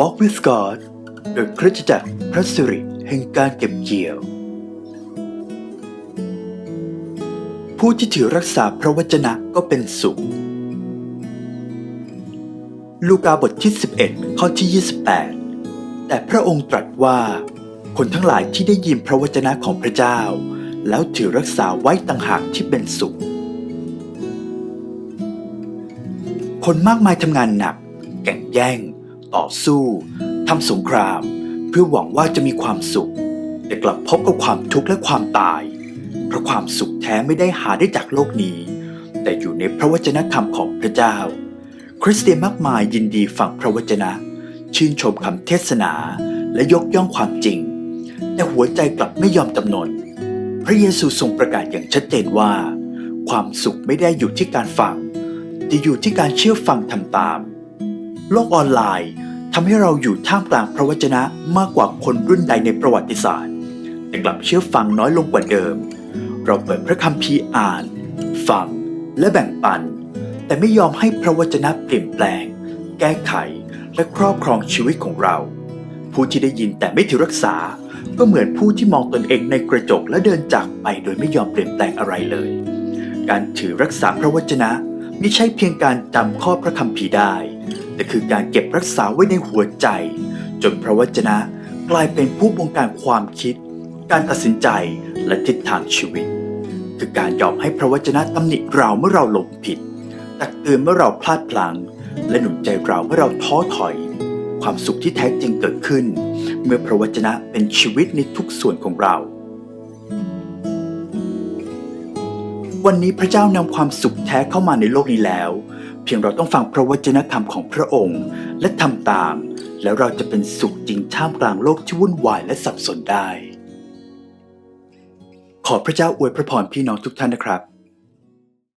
Walk with God โดยคริสตจักรพระสิริแห่งการเก็บเกี่ยว ผู้ที่ถือรักษาพระวจนะก็เป็นสุข ลูกาบทที่ 11 ข้อที่ 28 แต่พระองค์ตรัสว่าคนทั้งหลายที่ได้ยินพระวจนะของพระเจ้า แล้วถือรักษาไว้ต่างหากที่เป็นสุข คนมากมายทำงานหนักแข่งแย่ง ต่อสู้ทำสงคราม เพื่อหวังว่าจะมีความสุข แต่กลับพบกับความทุกข์และความตาย เพราะความสุขแท้ไม่ได้หาได้จากโลกนี้ แต่อยู่ในพระวจนะคำของพระเจ้า คริสเตียนมากมายยินดีฟังพระวจนะ ชื่นชมคำเทศนาและยกย่องความจริง แต่หัวใจกลับไม่ยอมจำนน พระเยซูทรงประกาศอย่างชัดเจนว่า ความสุขไม่ได้อยู่ที่การฟังแต่อยู่ที่การเชื่อฟังทำตาม โลกออนไลน์ ทำให้เราอยู่ท่ามกลางพระวจนะมากกว่าคนรุ่นใดในประวัติศาสตร์ แต่กลับเชื่อฟังน้อยลงกว่าเดิม เราเปิดพระคัมภีร์อ่าน ฟัง และแบ่งปัน แต่ไม่ยอมให้พระวจนะเปลี่ยนแปลง แก้ไขและครอบครองชีวิตของเรา ผู้ที่ได้ยินแต่ไม่ถือรักษา ก็เหมือนผู้ที่มองตนเองในกระจกและเดินจากไปโดยไม่ยอมเปลี่ยนแปลงอะไรเลย การถือรักษาพระวจนะไม่ใช่เพียงการจำข้อพระคัมภีร์ได้ แต่คือการเก็บรักษาไว้ในหัวใจ จนพระวจนะกลายเป็นผู้บงการความคิด การตัดสินใจและทิศทางชีวิต คือการยอมให้พระวจนะตำหนิเราเมื่อเราหลงผิด ตักเตือนเมื่อเราพลาดพลั้ง และหนุนใจเราเมื่อเราท้อถอย ความสุขที่แท้จริงเกิดขึ้น เมื่อพระวจนะเป็นชีวิตในทุกส่วนของเรา วันนี้พระเจ้านำความสุขแท้เข้ามาในโลกนี้แล้ว เพียงเราต้องฟังพระวจนะธรรมของพระองค์ และทำตาม แล้วเราจะเป็นสุขจริงท่ามกลางโลกที่วุ่นวายและสับสนได้ ขอพระเจ้าอวยพระพรพี่น้องทุกท่านนะครับ